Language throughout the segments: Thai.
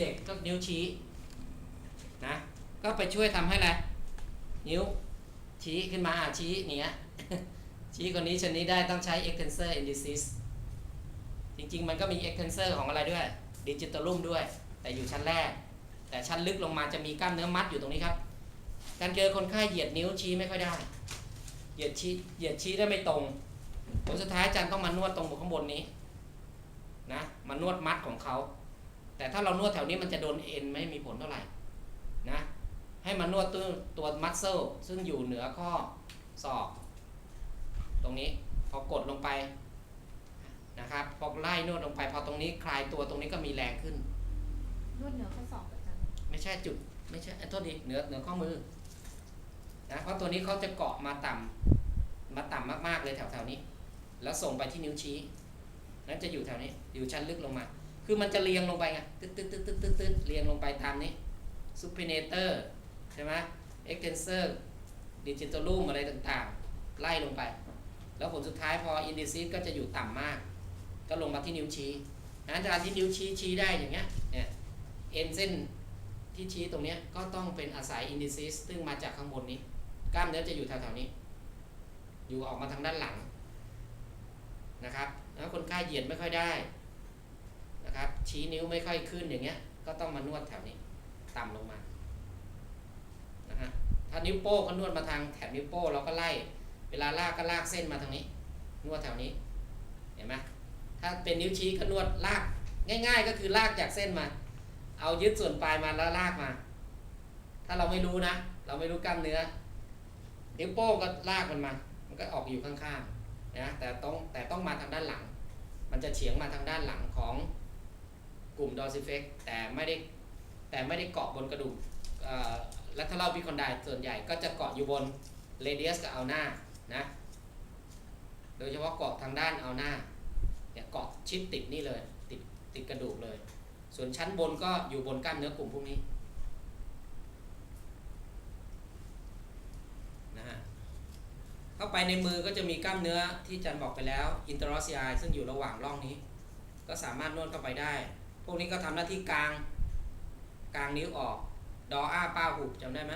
เด็กก็นิ้วชี้นะก็ไปช่วยทำให้อะไรนิ้วชี้ขึ้นมาอะชี้เนี้ยชี้คนนี้ชนนี้ได้ต้องใช้ extensor indicis จริงๆ มันก็มี extensor ของอะไรด้วย digitalum ด้วย แต่อยู่ชั้นแรก แต่ชั้นลึกลงมาจะมีกล้ามเนื้อมัดอยู่ตรงนี้ครับ การเจอคนไข้เหยียดนิ้วชี้ไม่ค่อยได้ เหยียดชี้เหยียดชี้ได้ไม่ตรงผลสุดท้ายอาจารย์ต้องมานวดตรงข้างบนนี้นะมานวดมัดของเขา แต่ถ้าเรานวดแถวนี้มันจะโดนเอ็นไม่มีผลเท่าไหร่นะให้มันนวดตัวตัวมัสเซลซึ่งอยู่เหนือข้อศอก ตรงนี้พอกดลงไปนะครับพอไล่นวดลงไป พอตรงนี้คลายตัวตรงนี้ก็มีแรงขึ้น นวดเหนือข้อศอกอาจารย์ไม่ใช่จุดไม่ใช่เอ้ยโทษดีเหนือเหนือข้อมือนะเพราะตัวนี้เขาจะเกาะมาต่ำมาต่ำมากๆเลยแถวๆนี้ แล้วส่งไปที่นิ้วชี้นั้นจะอยู่แถวนี้อยู่ชั้นลึกลงมา คือมันจะเรียงลงไปไงตึ๊ดตึ๊ดตึ๊ดตึ๊ดตึ๊ดตึ๊ดเรียงลงไปตามนี้ supinator ใช่ไหม extensor digitalum อะไรต่างๆ ไล่ลงไป แล้วผลสุดท้ายพอ indicis ก็จะอยู่ต่ำมาก ก็ลงมาที่นิ้วชี้นั้นการที่นิ้วชี้ชี้ได้อย่างเงี้ยเนี่ยเอ็นเส้นที่ชี้ตรงเนี้ยก็ต้องเป็นอาศัย indicis ซึ่งมาจากข้างบนนี้ กล้ามเนื้อจะอยู่แถวๆนี้ อยู่ออกมาทางด้านหลังนะครับแล้วคนไข้เหยียดไม่ค่อยได้ นะครับ ชี้นิ้วไม่ค่อยขึ้นอย่างเงี้ย ก็ต้องมานวดแถวนี้ต่ำลงมานะฮะถ้านิ้วโป้งก็นวดมาทางแถบนิ้วโป้งเราก็ไล่ เวลาลากก็ลากเส้นมาทางนี้ นวดแถวนี้เห็นไหมถ้าเป็นนิ้วชี้ก็นวดลากง่าย ๆ ก็คือลากจากเส้นมา เอายึดส่วนปลายมาแล้วลากมา ถ้าเราไม่รู้นะ เราไม่รู้กล้ามเนื้อ นิ้วโป้งก็ลากมันมา มันก็ออกอยู่ข้างๆนะแต่ต้องแต่ต้องมาทางด้านหลัง มันจะเฉียงมาทางด้านหลังของ กลุ่มดอซิเฟกแต่ไม่ได้แต่ไม่ได้เกาะบนกระดูกลัทเทอรัลพิคอนไดส่วนใหญ่ก็จะเกาะอยู่บนเรเดียสกับเอาหน้านะโดยเฉพาะเกาะทางด้านเอาหน้าเนี่ยเกาะชิดติดนี่เลยติดติดกระดูกเลย ส่วนชั้นบนก็อยู่บนกล้ามเนื้อกลุ่มพวกนี้นะฮะเข้าไปในมือก็จะมีกล้ามเนื้อที่อาจันบอกไปแล้วอินเตอร์อซีไอซึ่งอยู่ระหว่างร่องนี้ ก็สามารถนวดเข้าไปได้ พวกนี้ก็ทำหน้าที่กลาง กลางนิ้วออก ดออ้าป้าหุบจำได้ไหม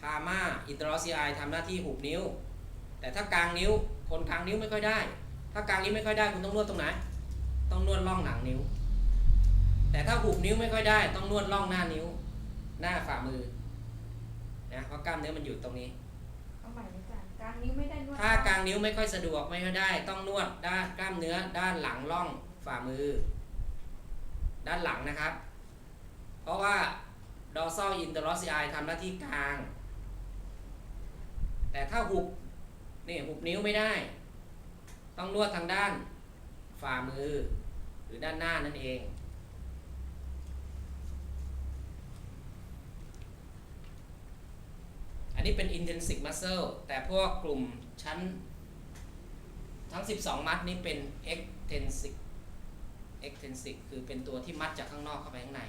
พาม่าอินเตอร์ซีไอทำหน้าที่หุบนิ้ว แต่ถ้ากลางนิ้ว คนกลางนิ้วไม่ค่อยได้ ถ้ากลางนิ้วไม่ค่อยได้คุณต้องนวดตรงไหน ต้องนวดร่องหนังนิ้ว แต่ถ้าหุบนิ้วไม่ค่อยได้ ต้องนวดร่องหน้านิ้ว หน้าฝ่ามือนะเพราะกล้ามเนื้อมันอยู่ตรงนี้เอาใหม่เลยอาจารย์กลางนิ้วไม่ได้นวดถ้ากลางนิ้วไม่ค่อยสะดวกไม่ค่อยได้ ต้องนวดด้านกล้ามเนื้อด้านหลังร่องฝ่ามือ ด้านหลังนะครับ เพราะว่า dorsal interossei ทำหน้าที่กลาง แต่ถ้าหุบนี่หุบนิ้วไม่ได้ ต้องนวดทางด้านฝ่ามือ หรือด้านหน้านั่นเอง อันนี้เป็น intrinsic muscle แต่พวกกลุ่มชั้นทั้ง 12 มัดนี้เป็น extrinsic extrinsic คือเป็นตัวที่มัดจากข้างนอกเข้าไปข้างใน